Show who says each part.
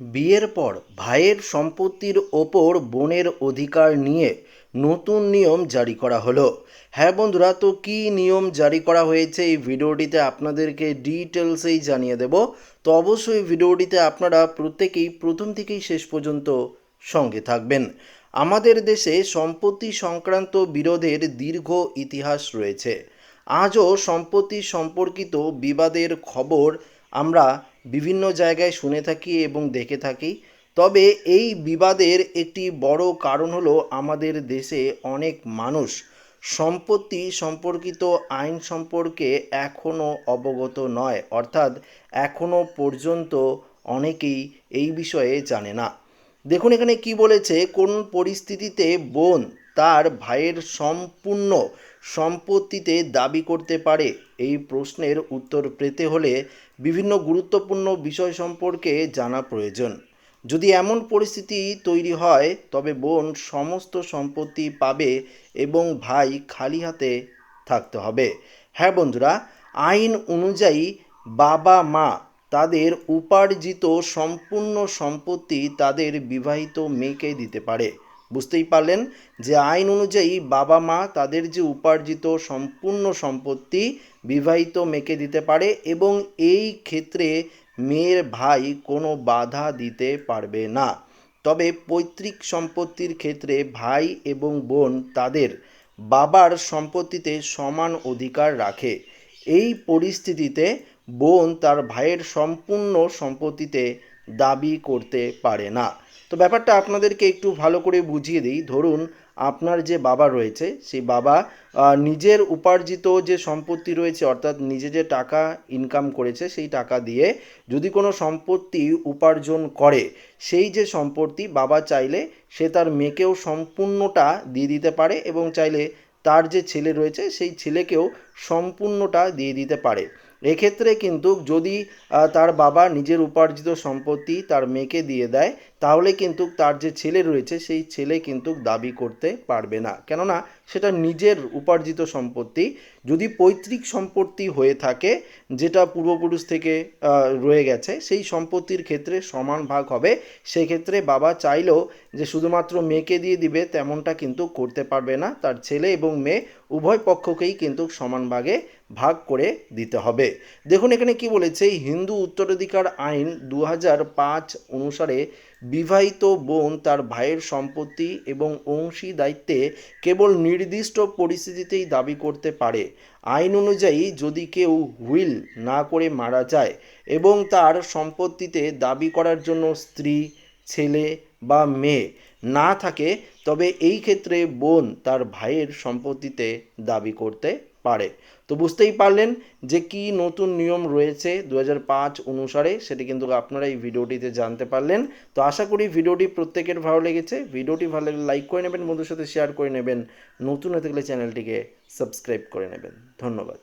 Speaker 1: বিয়ের পর ভাইয়ের সম্পত্তির ওপর বোনের অধিকার নিয়ে নতুন নিয়ম জারি করা হলো। হ্যাঁ বন্ধুরা, তো কী নিয়ম জারি করা হয়েছে এই ভিডিওটিতে আপনাদেরকে ডিটেলসেই জানিয়ে দেব। তো অবশ্যই ভিডিওটিতে আপনারা প্রত্যেকেই প্রথম থেকেই শেষ পর্যন্ত সঙ্গে থাকবেন। আমাদের দেশে সম্পত্তি সংক্রান্ত বিরোধের দীর্ঘ ইতিহাস রয়েছে। আজও সম্পত্তি সম্পর্কিত বিবাদের খবর আমরা বিভিন্ন জায়গায় শুনে থাকি এবং দেখে থাকি। তবে এই বিবাদের একটি বড় কারণ হলো আমাদের দেশে অনেক মানুষ সম্পত্তি সম্পর্কিত আইন সম্পর্কে এখনও অবগত নয়। অর্থাৎ এখনও পর্যন্ত অনেকেই এই বিষয়ে জানে না। দেখুন এখানে কি বলেছে, কোন পরিস্থিতিতে বোন তার ভাইয়ের সম্পূর্ণ সম্পত্তিতে দাবি করতে পারে? এই প্রশ্নের উত্তর পেতে হলে বিভিন্ন গুরুত্বপূর্ণ বিষয় সম্পর্কে জানা প্রয়োজন। যদি এমন পরিস্থিতি তৈরি হয়, তবে বোন সমস্ত সম্পত্তি পাবে এবং ভাই খালি হাতে থাকতে হবে। হ্যাঁ বন্ধুরা, আইন অনুযায়ী বাবা মা তাদের উপার্জিত সম্পূর্ণ সম্পত্তি তাদের বিবাহিত মেয়েকে দিতে পারে। বুঝতেই পারলেন যে আইন অনুযায়ী বাবা মা তাদের যে উপার্জিত সম্পূর্ণ সম্পত্তি বিবাহিত মেয়েকে দিতে পারে এবং এই ক্ষেত্রে মেয়ের ভাই কোনো বাধা দিতে পারবে না। তবে পৈতৃক সম্পত্তির ক্ষেত্রে ভাই এবং বোন তাদের বাবার সম্পত্তিতে সমান অধিকার রাখে। এই পরিস্থিতিতে বোন তার ভাইয়ের সম্পূর্ণ সম্পত্তিতে দাবি করতে পারে না। তো ব্যাপারটা আপনাদেরকে একটু ভালো করে বুঝিয়ে দিই। ধরুন, আপনার যে বাবা রয়েছে, সেই বাবা নিজের উপার্জিত যে সম্পত্তি রয়েছে, অর্থাৎ নিজে যে টাকা ইনকাম করেছে, সেই টাকা দিয়ে যদি কোনো সম্পত্তি উপার্জন করে, সেই যে সম্পত্তি বাবা চাইলে সে তার মেয়েকেও সম্পূর্ণটা দিয়ে দিতে পারে এবং চাইলে তার যে ছেলে রয়েছে, সেই ছেলেকেও সম্পূর্ণটা দিয়ে দিতে পারে। এক্ষেত্রে কিন্তু যদি তার বাবা নিজের উপার্জিত সম্পত্তি তার মেয়েকে দিয়ে দেয় তাহলে কিন্তু তার যে ছেলে রয়েছে, সেই ছেলে কিন্তু দাবি করতে পারবে না। কেননা সেটা নিজের উপার্জিত সম্পত্তি। যদি পৈতৃক সম্পত্তি হয়ে থাকে, যেটা পূর্বপুরুষ থেকে রয়ে গেছে, সেই সম্পত্তির ক্ষেত্রে সমান ভাগ হবে। সেক্ষেত্রে বাবা চাইলেও যে শুধুমাত্র মেয়েকে দিয়ে দিবে, তেমনটা কিন্তু করতে পারবে না। তার ছেলে এবং মেয়ে উভয় পক্ষকেই কিন্তু সমান ভাগে ভাগ করে দিতে হবে। দেখুন এখানে কি বলেছে হিন্দু উত্তরাধিকার আইন দু অনুসারে বিবাহিত বোন তার ভাইয়ের সম্পত্তি এবং অংশী দায়িত্বে কেবল নির্দিষ্ট পরিস্থিতিতেই দাবি করতে পারে। আইন অনুযায়ী যদি কেউ হুইল না করে মারা যায় এবং তার সম্পত্তিতে দাবি করার জন্য স্ত্রী, ছেলে বা মেয়ে না থাকে, তবে এই ক্ষেত্রে বোন তার ভাইয়ের সম্পত্তিতে দাবি করতে পারে। তো বুঝতেই পারলেন যে কি নতুন নিয়ম রয়েছে দু অনুসারে, সেটি কিন্তু আপনারা এই ভিডিওটিতে জানতে পারলেন। তো আশা করি ভিডিওটি প্রত্যেকের ভালো লেগেছে। ভিডিওটি ভালো লাগলে লাইক করে নেবেন বন্ধুর সাথে শেয়ার করে নেবেন। নতুন হতে গেলে চ্যানেলটিকে সাবস্ক্রাইব করে নেবেন। ধন্যবাদ।